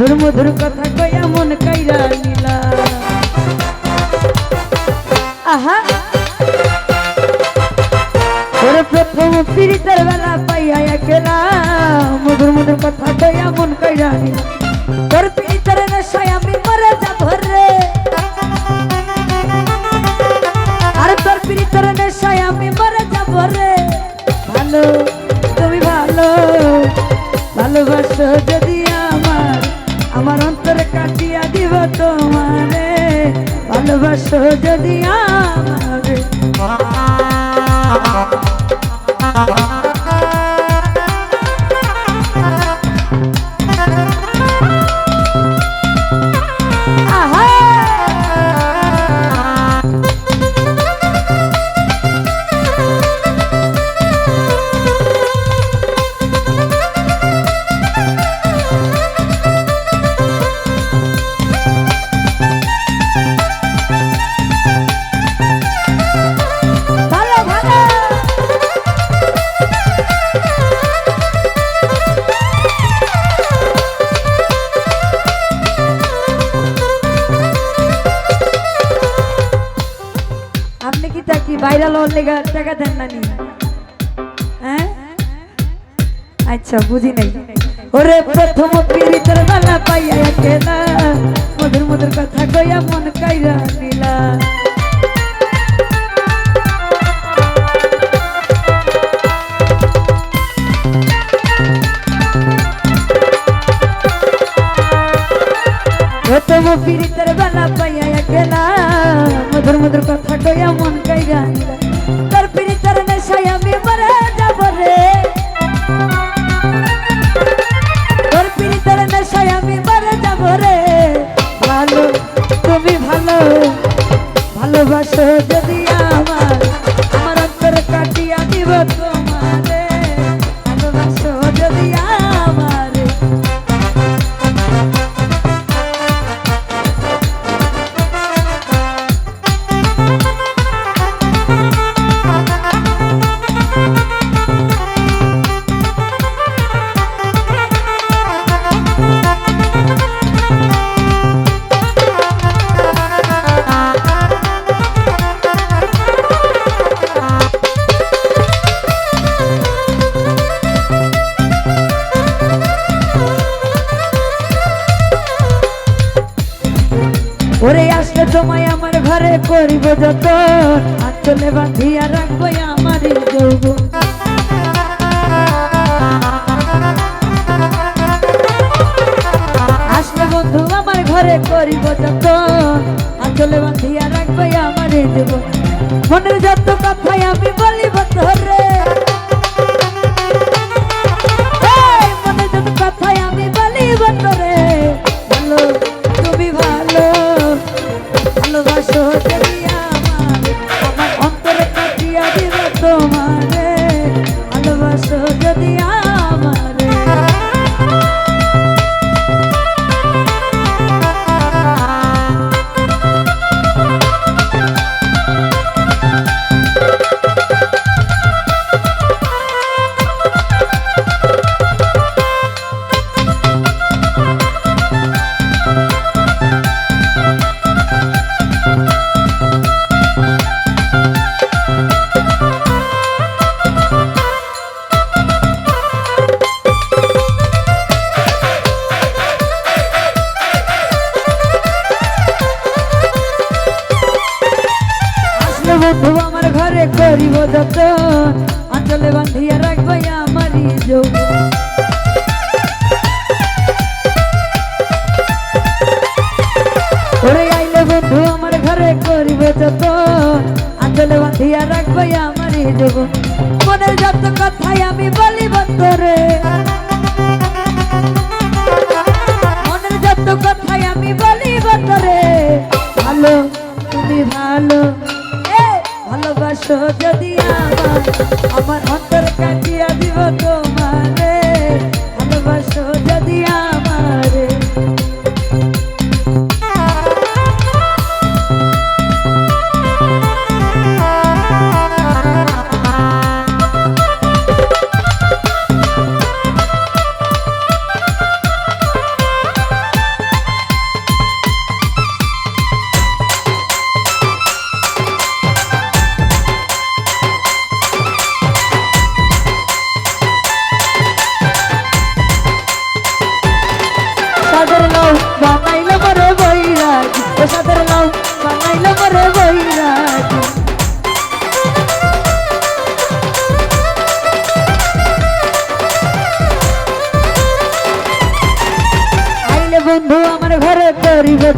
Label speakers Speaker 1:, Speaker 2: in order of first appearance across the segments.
Speaker 1: মধুর মধুর কথা কয়া মন কাইরা নিলা। আহা। ওরে প্রথম পীড়িতের বেলা পাইয়া একলা ভালোবাসো যদি আমারে। কি ভাইরাল হওয়ার লেগে টাকা দেন না নি? হ্যাঁ? আচ্ছা বুঝি নাই। ওরে প্রথম পীড়িতের বেলা পাইয়া কেলা, মধুর মধুর কথা কইয়া মন কাইরা নিলা। যদি আমার করিব যত আঞ্চলে বাঁধিয়া রাখব আমার যৌব আসলে বন্ধু, আমার ঘরে করিব যত আঞ্চলে বাঁধিয়া রাখব আমার দেব মনের যত কথাই আমি বলিব তোরে করিব যত অঞ্চলে বান্ধিয়া রাখব আমারই যৌবন। ওরে আইলে বন্ধু, আমার ঘরে করিব যত আঞ্চলে বাঁধিয়া রাখব আমার দেব মনের যত কথাই আমি বলিব তোরে মনের যত কথাই আমি বলিব তোরে ভালো, তুমি ভালো। যদি আমার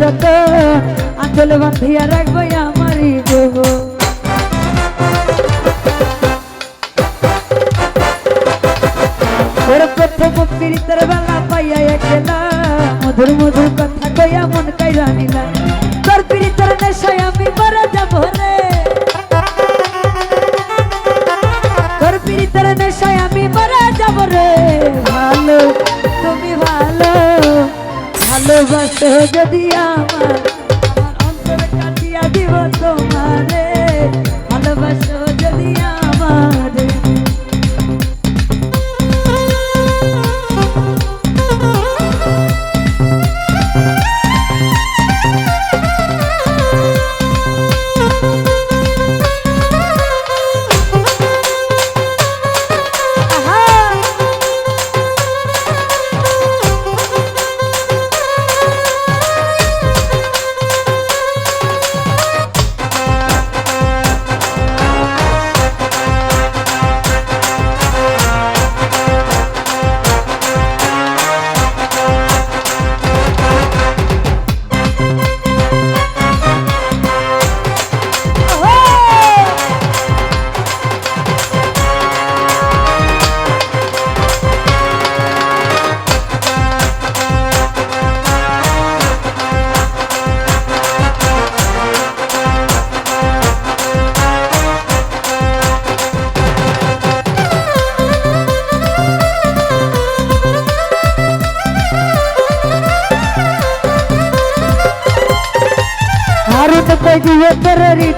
Speaker 1: যত আঞ্চলে বান্ধিয়া রাখব আমারই দেব প্রথম পীড়িতের বেলা পাইয়া একলা। মধুর মধুর কথা কইয়া মন কাইরা নিলা। তোর পীড়িতের নেশায় আমি মারা যাব রে। তোর পীড়িতের নেশায় আমি মারা যাব রে। ভালো ভালোবাসো যদি আমার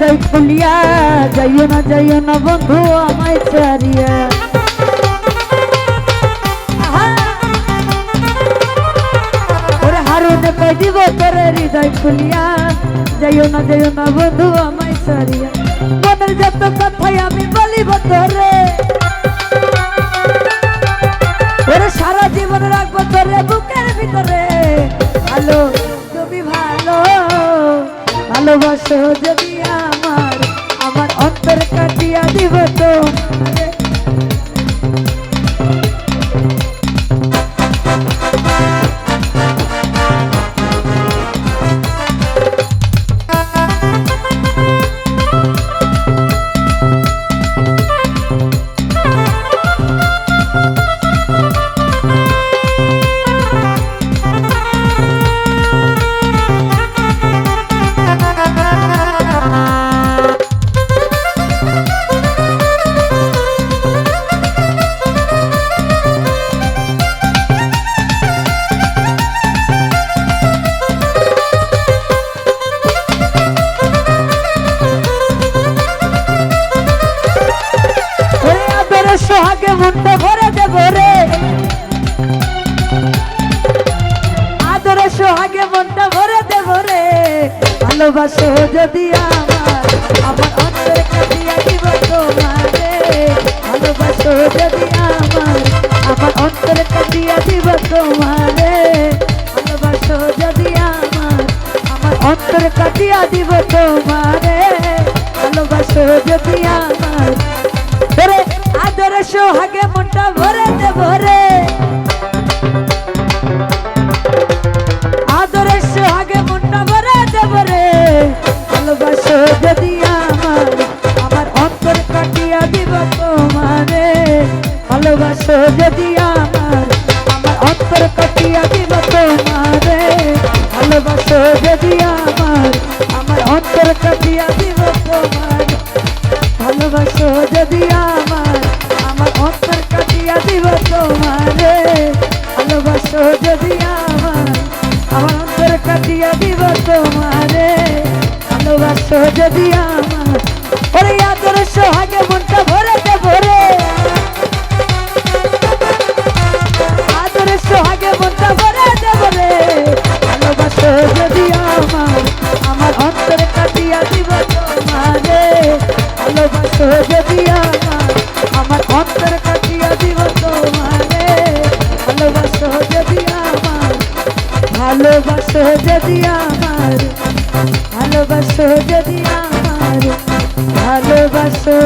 Speaker 1: হৃদয় খুলিয়া, যাইও না যাইও না বন্ধু, আমায় চারিয়া কইদিব তোর হৃদয় খুলিয়া? যাইও না যাইও না বন্ধু, আমায় চারিয়া মনের যত কথাই আমি বলিব তোরে। ওরে সারা জীবন রাখব তোরে বুকের ভিতরে। ভালো, তুমি ভালো, ভালোবাসো যদি কাটিয়া দিব তো। সোহাগে মুন্ড ভরে দেব রে। আদর সোহাগে মনটা ভরে দেব রে। ভালোবাসো যদি আমার আমার অন্তরে কাটিয়া দিব তোমারে ভালোবাসো যদি আমার আমার অন্তরে কাটিয়া দিব তোমারে ভালোবাসো যদি আমার আমার অন্তরে কাটিয়া দিব তোমারে ভালোবাসো যদি আমার সোহাগে মনটা ভরে দে, ভরে। আদরে সোহাগে মনটা ভরে দে, ভরে। যদি আমার আমার অন্তর কাটিয়া দিব তোমারে। ভালোবাসো যদি আমার আমার অন্তর কাটিয়া দিব তোমারে। ভালোবাসো যদি আমার আমার অন্তর কাটিয়া দিব তোমার। ভালোবাসো যদি আমার ভালোবাসো যদি আমার আমার অন্তর কাটিয়া দিব তোমারে। ভালোবাসো যদি আমার, ওরে আদর সোহাগে মনটা ভরে দে ভরে আদরে সোহাগে মনটা ভরে দে ভরে ভালোবাসো যদি আমার আমার অন্তরে কাটিয়া দিব তোমারে। ভালোবাসো যদি আমার আমার অন্তরে কাটিয়া দিব তোমারে। ভালোবাসো যদি আমার ভালোবাসো যদি আমার ভালোবাসো